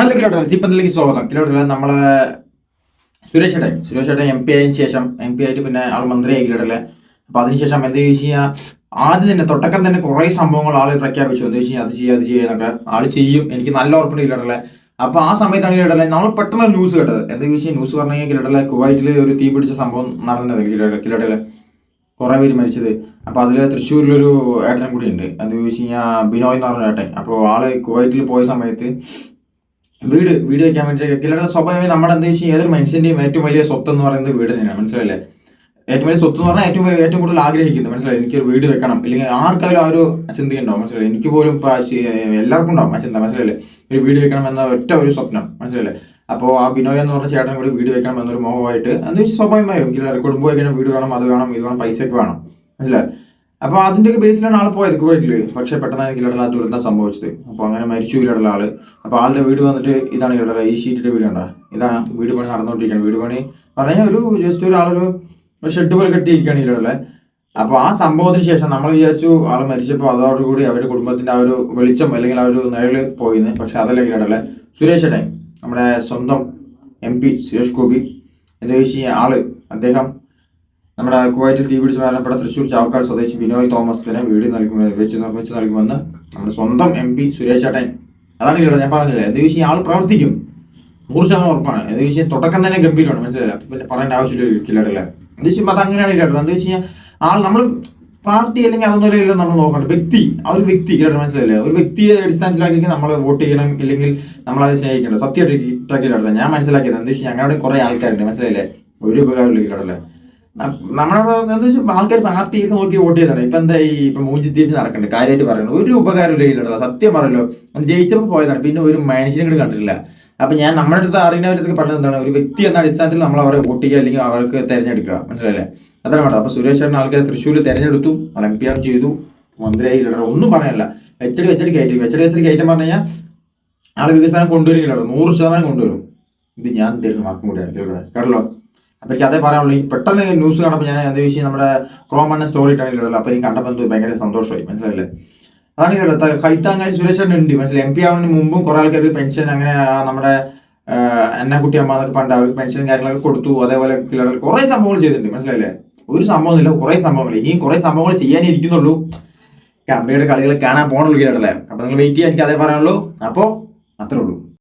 Hello കിലോട്ടൽ ദീപത്തിലേക്ക് സ്വാഗതം. കിലോട്ടൽ നമ്മളെ സുരേഷ് ഏട്ടൻ സുരേഷ് ഏട്ടൻ എം പി ആയതിനു ശേഷം എം പി ആയിട്ട് പിന്നെ ആൾ മന്ത്രിയായി കിലോട്ടൽ അപ്പൊ അതിനുശേഷം എന്താ ചോദിച്ചു കഴിഞ്ഞാൽ ആദ്യം തന്നെ തൊട്ടക്കം തന്നെ കുറെ സംഭവങ്ങൾ ആൾ പ്രഖ്യാപിച്ചു. എന്താ വെച്ചാൽ അത് ചെയ്യുക അത് ചെയ്യുക ആൾ ചെയ്യും. എനിക്ക് നല്ല ഉറപ്പുണ്ട് കിലോട്ടലെ അപ്പൊ ആ സമയത്താണ് കിലോട്ടലെ നമ്മൾ പെട്ടെന്ന് ന്യൂസ് കേട്ടത്. എന്താ ചോദിച്ചാൽ ന്യൂസ് പറഞ്ഞു കഴിഞ്ഞാൽ കിലോട്ടലെ കുവൈറ്റിൽ ഒരു തീ പിടിച്ച സംഭവം നടന്നത് കിലോട്ടലെ കുറെ പേര് മരിച്ചത്. അപ്പൊ അതിൽ തൃശ്ശൂരിലൊരു ഏട്ടനും കൂടി ഉണ്ട്. എന്താ ചോദിച്ചു കഴിഞ്ഞാൽ ബിനോയ് എന്ന് പറഞ്ഞ ഏട്ടൻ. അപ്പോൾ ആൾ കുവൈറ്റിൽ പോയ സമയത്ത് വീട് വീട് വെക്കാൻ വേണ്ടി കിലയുടെ സ്വാഭാവികമായി നമ്മുടെ എന്താ വെച്ചാൽ ഏതൊരു മനുഷ്യന്റെയും ഏറ്റവും വലിയ സ്വത്ത് എന്ന് പറയുന്നത് വീട് തന്നെയാണ്. മനസ്സിലായില്ലേ? ഏറ്റവും വലിയ സ്വത്ത് എന്ന് പറഞ്ഞാൽ ഏറ്റവും ഏറ്റവും കൂടുതൽ ആഗ്രഹിക്കുന്നത്. മനസ്സിലായി എനിക്കൊരു വീട് വെക്കണം. അല്ലെങ്കിൽ ആർക്കായാലും ആ ഒരു ചിന്തയുണ്ടാവും. മനസ്സിലായി എനിക്ക് പോലും എല്ലാവർക്കും ഉണ്ടാവും ആ ചിന്ത. മനസ്സിലായില്ലേ? ഒരു വീട് വെക്കണം എന്ന ഒറ്റ ഒരു സ്വപ്നം. മനസ്സിലായില്ലേ? അപ്പോൾ ആ ബിനോയ് എന്ന് പറഞ്ഞ ചേട്ടൻ കൂടി വീട് വെക്കണം എന്നൊരു മോഹമായിട്ട് എന്താ വെച്ചാൽ സ്വാഭാവികമായും കുടുംബം വെക്കണം വീട് വേണം അത് വേണം ഇത് വേണം പൈസയൊക്കെ വേണം. മനസ്സിലായി? അപ്പൊ അതിന്റെ ബേസിലാണ് ആൾ പോയത് കുവൈറ്റിൽ. പക്ഷെ പെട്ടെന്നാണ് കിലടല ദുരന്തം സംഭവിച്ചത്. അപ്പൊ അങ്ങനെ മരിച്ചു കിലടല ആൾ. അപ്പൊ ആളുടെ വീട് വന്നിട്ട് ഇതാണ് കിലടല ഈ ഷീറ്റിന്റെ വീട് ഇതാണ് വീട് പണി നടന്നുകൊണ്ടിരിക്കുകയാണ്. വീട് പണി പറഞ്ഞാൽ ഒരു ജസ്റ്റ് ഒരു ഷെഡ് പോലെ കെട്ടിയിരിക്കുകയാണ് കിലടല അപ്പൊ ആ സംഭവത്തിന് ശേഷം നമ്മൾ വിചാരിച്ചു ആൾ മരിച്ചപ്പോൾ അതോടുകൂടി അവരുടെ കുടുംബത്തിന്റെ ആ ഒരു വെളിച്ചം അല്ലെങ്കിൽ ആ ഒരു നിഴൽ പോയിന്ന്. പക്ഷെ അതല്ല കിലടല സുരേഷ് നമ്മുടെ സ്വന്തം എം പി സുരേഷ് ഗോപി എന്താ കഴിഞ്ഞാൽ ആൾ. അദ്ദേഹം നമ്മുടെ കുവൈറ്റിൽ തീ പിടിച്ച് മരണപ്പെട്ട തൃശൂർ ചാവക്കാട് സ്വദേശി ബിനോയ് തോമസിന് വീട് നൽകും വെച്ച് നിർമ്മിച്ച് നൽകുമെന്ന് നമ്മുടെ സ്വന്തം എം പി സുരേഷ് ചേട്ടൻ അതാണ് കേട്ടോ ഞാൻ പറഞ്ഞില്ലേ എന്ത് വിഷയം? ആൾ പ്രവർത്തിക്കും. നൂറ് ശതമാനം ഉറപ്പാണ്. എന്ത് വിഷയം? തുടക്കം തന്നെ ഗംഭീരമാണ്. മനസ്സിലായില്ല? പറയേണ്ട ആവശ്യമില്ല കില്ലറില്ല എന്ത് വിഷയം? അത് അങ്ങനെയാണ് കേട്ടോ. എന്ത് വെച്ച് കഴിഞ്ഞാൽ ആൾ നമ്മൾ പാർട്ടി അല്ലെങ്കിൽ അതൊന്നുമല്ലല്ലോ നമ്മൾ നോക്കണ്ട. വ്യക്തി. ആ ഒരു വ്യക്തി കേട്ടോ മനസ്സിലായില്ലേ? ഒരു വ്യക്തിയെ അടിസ്ഥാനത്തിലാക്കി നമ്മൾ വോട്ട് ചെയ്യണം ഇല്ലെങ്കിൽ നമ്മൾ അത് സ്നേഹിക്കണം സത്യമായിട്ട് ഞാൻ മനസ്സിലാക്കിയത് എന്താ വെച്ചാൽ ഞങ്ങളുടെ കുറെ ആൾക്കാരുണ്ട്. മനസ്സിലായില്ലേ? ഒരു ഉപകാരമില്ല കേട്ടല്ലേ നമ്മളവിടെ എന്താ വെച്ചാൽ ആൾക്കാർ പാർട്ടിയൊക്കെ നോക്കി വോട്ട് ചെയ്താണ് ഇപ്പൊ എന്താ ഈ ഇപ്പൊ മൂഞ്ചി തിരിഞ്ഞ് നടക്കണ്ട? കാര്യമായിട്ട് പറയുന്നത്. ഒരു ഉപകാരം ഇല്ലല്ലോ സത്യം പറയല്ലോ ജയിച്ചപ്പോൾ പോയതാണ്. പിന്നെ ഒരു മനുഷ്യനെ കൂടി കണ്ടിട്ടില്ല. അപ്പൊ ഞാൻ നമ്മുടെ അടുത്ത് അറിയുന്നവരടുത്ത് പറഞ്ഞത് എന്താണ്? ഒരു വ്യക്തി എന്ന അടിസ്ഥാനത്തിൽ നമ്മൾ അവരെ വോട്ട് ചെയ്യുക അല്ലെങ്കിൽ അവർക്ക് തെരഞ്ഞെടുക്കുക. മനസ്സിലല്ലേ അതാണ് വേണ്ടത് അപ്പൊ സുരേഷ് ചേട്ടൻ ആൾക്കാരെ തൃശ്ശൂർ തെരഞ്ഞെടുത്തു. എം പി ആർ ചെയ്തു. മന്ത്രിയായി ഒന്നും പറയാനില്ല. വെച്ചടി വെച്ചടി കയറ്റി. വെച്ചടി വെച്ചടി കയറ്റം പറഞ്ഞു കഴിഞ്ഞാൽ ആൾ വികസനം കൊണ്ടുവരികയില്ലല്ലോ നൂറ് ശതമാനം കൊണ്ടുവരും. ഇത് ഞാൻ തരുന്ന വാക്കും കൂടിയാണ് കേട്ടോ അപ്പൊ എനിക്ക് അതേ പറയാനുള്ളൂ ഈ പെട്ടെന്ന് ന്യൂസ് കാണുമ്പോൾ ഞാൻ എന്താ ചോദിച്ചാൽ നമ്മുടെ ക്രോമണ്ണ സ്റ്റോറി ഇട്ടാണല്ലോ അപ്പോൾ എനിക്ക് കണ്ടപ്പോൾ എന്തോ ഭയങ്കര സന്തോഷമായി മനസ്സിലായില്ലേ? അതാണ് കേട്ടോ കൈത്താങ്ങായി സുരേഷ് ഉണ്ട് മനസ്സിലായി? എം പി ആവുന്നതിന് മുമ്പും കുറെ ആൾക്കാർക്ക് പെൻഷൻ അങ്ങനെ നമ്മുടെ അന്നക്കുട്ടി അമ്മ എന്നൊക്കെ പണ്ട് അവർക്ക് പെൻഷൻ കാര്യങ്ങളൊക്കെ കൊടുത്തു അതേപോലെ കുറെ സംഭവങ്ങൾ ചെയ്തിട്ടുണ്ട് മനസ്സിലായില്ലേ? ഒരു സംഭവം സംഭവമൊന്നുമില്ല കുറെ സംഭവങ്ങൾ ഇനിയും കുറെ സംഭവങ്ങൾ ചെയ്യാനിരിക്കുന്നുള്ളൂ കമ്പനിയുടെ കളികൾ കാണാൻ പോകണുള്ളൂ കേട്ടല്ലേ അപ്പൊ നിങ്ങൾ വെയിറ്റ് ചെയ്യാൻ എനിക്ക് അതേ പറയാനുള്ളൂ. അപ്പോ